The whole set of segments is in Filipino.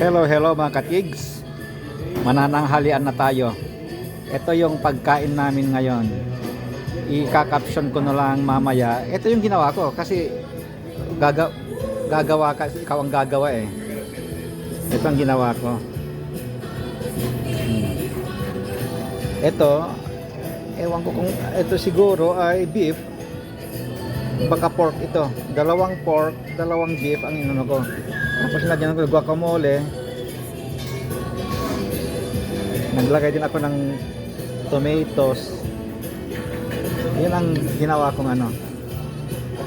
Hello, hello mga katigs. Manananghalian na tayo. Ito yung pagkain namin ngayon. Ika-caption ko na lang mamaya. Ito yung ginawa ko kasi gaga gagawa ka, ikaw ang gagawa eh. Ito ang ginawa ko. Hmm. Ito, ewan ko kung ito siguro ay beef. Baka pork ito. Dalawang pork, dalawang beef ang inano ko. Tapos lagyan ko guacamole. Naglagay din ako ng tomatoes. Yun ang ginawa kong ano.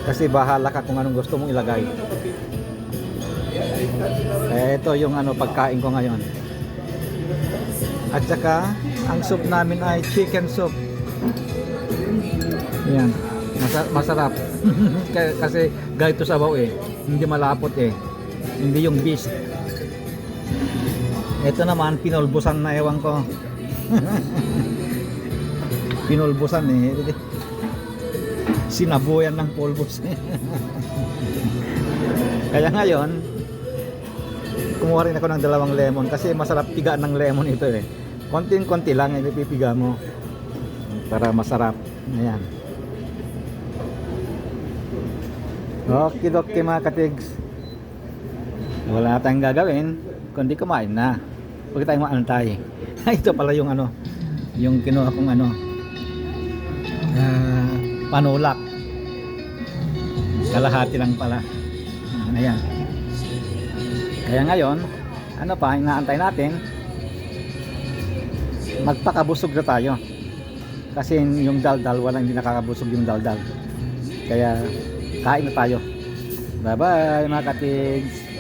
Kasi bahala ka kung anong gusto mong ilagay. Eh, ito yung ano pagkain ko ngayon. At saka, ang soup namin ay chicken soup. Yan. Masa- masarap. Kasi ganito sabaw eh. Hindi malapot eh. Hindi yung beast. Ito naman, pinulbusan na ewan ko. pinulbusan eh. Sinabuyan ng pulbos. Kaya ngayon, kumuha rin ako ng dalawang lemon kasi masarap pigaan ng lemon ito eh. Konting-konti lang yung ipipiga mo para masarap. Ayan. Okay, okay mga katigs. Wala tayong gagawin kundi kumain na. Huwag tayong maantay. Ito pala yung ano, yung kinuha kong ano, ah, panulak. Kalahati lang pala. Ayan. Kaya ngayon, ano pa, inaantay natin, magpakabusog na tayo. Kasi yung daldal, walang hindi nakakabusog yung daldal. Kaya, kain na tayo. Bye-bye mga katigs.